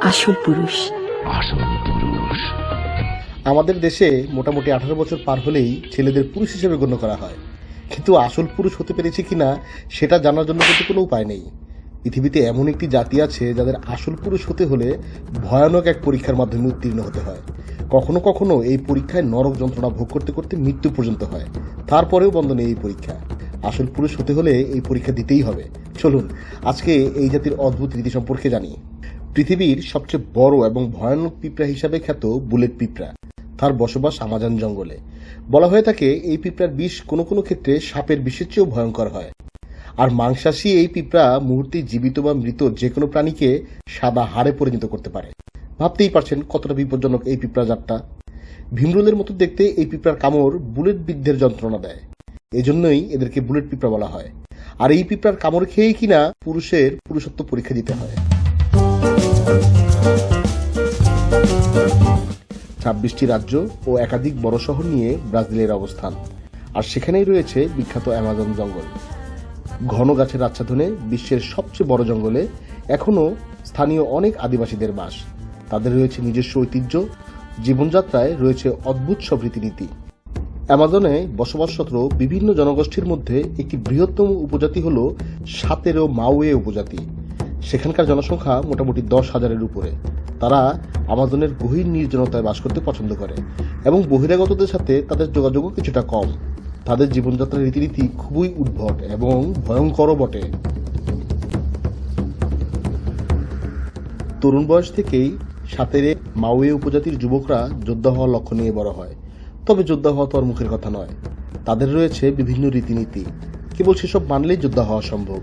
আসল পুরুষ। আমাদের দেশে মোটামুটি আঠারো বছর পার হলেই ছেলেদের পুরুষ হিসেবে গণ্য করা হয়। কিন্তু আসল পুরুষ হতে পেরেছে কিনা সেটা জানার জন্য কিন্তু কোনো উপায় নেই। পৃথিবীতে এমন একটি জাতি আছে যাদের আসল পুরুষ হতে হলে ভয়ানক এক পরীক্ষার মাধ্যমে উত্তীর্ণ হতে হয়। কখনো কখনো এই পরীক্ষায় নরক যন্ত্রণা ভোগ করতে করতে মৃত্যু পর্যন্ত হয়। তারপরেও বন্ধ নেই এই পরীক্ষা। আসল পুরুষ হতে হলে এই পরীক্ষা দিতেই হবে। চলুন, আজকে এই জাতির অদ্ভুত রীতি সম্পর্কে জানি। পৃথিবীর সবচেয়ে বড় এবং ভয়ানক পিঁপড়া হিসাবে খ্যাত বুলেট পিঁপড়া। তার বসবাস আমাজন জঙ্গলে। বলা হয়ে থাকে, এই পিঁপড়ার বিষ কোনো কোনো ক্ষেত্রে সাপের বিষের চেয়েও ভয়ঙ্কর হয়। আর মাংসাশী এই পিঁপড়া মুহূর্তে জীবিত বা মৃত যে কোনো প্রাণীকে সাদা হাড়ে পরিণত করতে পারে। ভাবতেই পারছেন কতটা বিপজ্জনক এই পিঁপড়া জাতটা। ভীমরুলের মতো দেখতে এই পিঁপড়ার কামড় বুলেট বিদ্ধের যন্ত্রণা দেয়। এজন্যই এদেরকে বুলেট পিঁপড়া বলা হয়। আর এই পিঁপড়ার কামড় খেয়েই কিনা পুরুষের পুরুষত্ব পরীক্ষা দিতে হয়। ছাব্বিশটি রাজ্য ও একাধিক বড় শহর নিয়ে ব্রাজিলের অবস্থান। আর সেখানেই রয়েছে বিখ্যাত অ্যামাজন জঙ্গল। ঘন গাছের আচ্ছাদনে বিশ্বের সবচেয়ে বড় জঙ্গলে এখনও স্থানীয় অনেক আদিবাসীদের বাস। তাদের রয়েছে নিজস্ব ঐতিহ্য, জীবনযাত্রায় রয়েছে অদ্ভুত সব রীতিনীতি। অ্যামাজনে বসবাসরত বিভিন্ন জনগোষ্ঠীর মধ্যে একটি বৃহত্তম উপজাতি হল সাতেরো মাওয়ে উপজাতি। সেখানকার জনসংখ্যা মোটামুটি দশ হাজারের উপরে। তারা আমাজনের গহীন নির্জনতায় বাস করতে পছন্দ করে এবং বহিরাগতদের সাথে তাদের যোগাযোগও কিছুটা কম। তাদের জীবনযাত্রার রীতিনীতি খুবই উদ্ভট এবং ভয়ঙ্করও বটে। তরুণ বয়স থেকেই সাতেরে মাউয়ে উপজাতির যুবকরা যোদ্ধা হওয়ার লক্ষ্য নিয়ে বড় হয়। তবে যোদ্ধা হওয়া তো আর মুখের কথা নয়। তাদের রয়েছে বিভিন্ন রীতিনীতি। কেবল সেসব মানলেই যোদ্ধা হওয়া সম্ভব।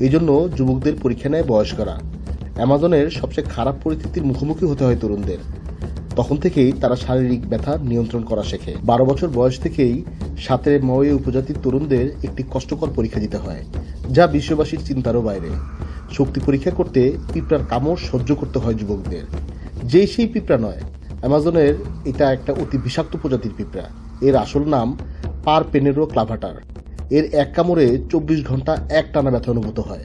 এই জন্য যুবকদের পরীক্ষা নেয় বয়স্করা। অ্যামাজনের সবচেয়ে খারাপ পরিস্থিতির মুখোমুখি হতে হয় তরুণদের। তখন থেকেই তারা শারীরিক ব্যথা নিয়ন্ত্রণ করা শেখে। বারো বছর বয়স থেকেই সাতের ময়ে উপজাতির তরুণদের একটি কষ্টকর পরীক্ষা দিতে হয়, যা বিশ্ববাসীর চিন্তারও বাইরে। শক্তি পরীক্ষা করতে পিঁপড়ার কামড় সহ্য করতে হয় যুবকদের। যেই সেই পিঁপড়া নয়, অ্যামাজনের এটা একটা অতি বিষাক্ত প্রজাতির পিঁপড়া। এর আসল নাম পার পেনেরো ক্লাভাটার। এর এক কামড়ে চব্বিশ ঘণ্টা এক টানা ব্যথা অনুভূত হয়।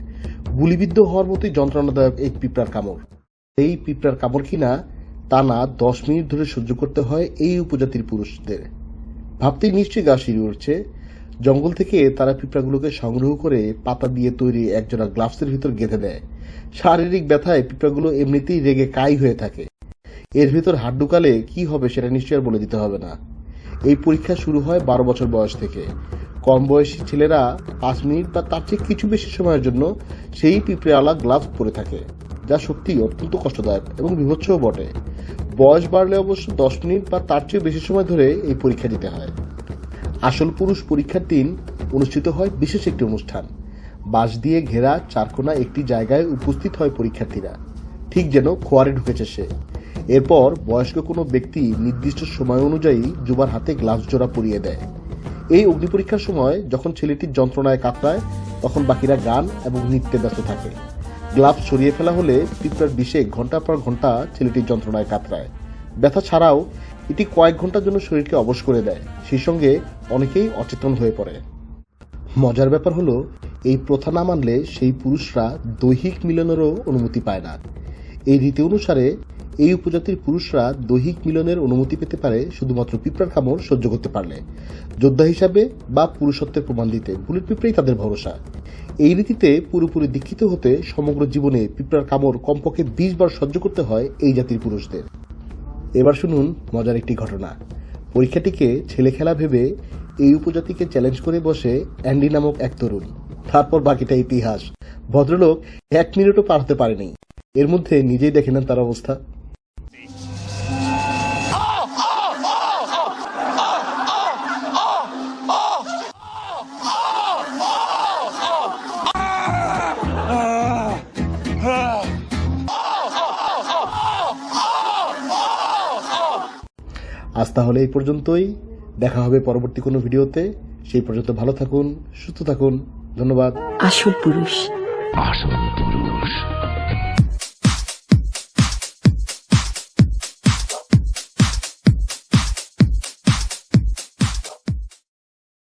গুলিবিদ্ধ হওয়ার মতোই যন্ত্রণাদায়ক এই পিঁপড়ার কামড়। এই পিঁপড়ার কামড় কিনা টানা দশ মিনিট ধরে সহ্য করতে হয় এই উপজাতির পুরুষদের। ভাবতেই নিশ্চয়ই গা শিরে উঠছে। জঙ্গল থেকে তারা পিঁপড়াগুলোকে সংগ্রহ করে পাতা দিয়ে তৈরি একজোড়া গ্লাভসের ভিতর গেঁথে দেয়। শারীরিক ব্যথায় পিঁপড়াগুলো এমনিতেই রেগে কাই হয়ে থাকে। এর ভিতর হাত ঢুকালে কি হবে সেটা নিশ্চয় আর বলে দিতে হবে না। এই পরীক্ষা শুরু হয় বারো বছর বয়স থেকে। কম বয়সী ছেলেরা পাঁচ মিনিট বা তার চেয়ে কিছু বেশি সময়ের জন্য সেই পিঁপড়েওয়ালা গ্লাভস পরে থাকে। যা সত্যি অত্যন্ত কষ্টদায়ক এবং বিভৎসও বটে। বয়স বাড়লে অবশ্য দশ মিনিট বা তার চেয়ে বেশি সময় ধরে এই পরীক্ষা দিতে হয়। আসল পুরুষ পরীক্ষার দিন অনুষ্ঠিত হয় বিশেষ একটি অনুষ্ঠান। বাঁশ দিয়ে ঘেরা চারকোনা একটি জায়গায় উপস্থিত হয় পরীক্ষার্থীরা। ঠিক যেন খোয়ারে ঢুকেছে সে। এরপর বয়স্ক কোনো ব্যক্তি নির্দিষ্ট সময় অনুযায়ী যুবার হাতে গ্লাস জোড়া পরিয়ে দেয়। এই অগ্নি পরীক্ষার সময় যখন ছেলেটির যন্ত্রণায় কাতরায়, তখন বাকিরা গান এবং নৃত্যে ব্যস্ত থাকে। গ্লাভস সরিয়ে ফেলা হলে পিঁপড়ার বিষে ঘণ্টা পর ঘণ্টা ছেলেটির যন্ত্রণায় কাতরায়। ব্যথা ছাড়াও এটি কয়েক ঘণ্টার জন্য শরীরকে অবশ করে দেয়। সেই সঙ্গে অনেকেই অচেতন হয়ে পড়ে। মজার ব্যাপার হলো, এই প্রথা না মানলে সেই পুরুষরা দৈহিক মিলনেরও অনুমতি পায় না। এই রীতি অনুসারে এই উপজাতির পুরুষরা দৈহিক মিলনের অনুমতি পেতে পারে শুধুমাত্র পিঁপড়ার কামড় সহ্য করতে পারলে। যোদ্ধা হিসাবে বা পুরুষত্বের প্রমাণ দিতে বুলেট পিঁপড়াই তাদের ভরসা। এই রীতিতে পুরোপুরি দীক্ষিত হতে সমগ্র জীবনে পিঁপড়ার কামড় কমপক্ষে বিশ বার সহ্য করতে হয় এই জাতির পুরুষদের। এবার শুনুন মজার একটি ঘটনা। পরীক্ষাটিকে ছেলে খেলা ভেবে এই উপজাতিকে চ্যালেঞ্জ করে বসে অ্যান্ডি নামক এক তরুণ। তারপর বাকিটা ইতিহাস। ভদ্রলোক এক মিনিটও পার হতে পারেনি। এর মধ্যে নিজেই দেখে নেন তার অবস্থা। আজ তাহলে এই পর্যন্তই। দেখা হবে পরবর্তী কোনো ভিডিওতে। সেই পর্যন্ত ভালো থাকুন সুস্থ থাকুন। ধন্যবাদ। আসল পুরুষ। আসল পুরুষ।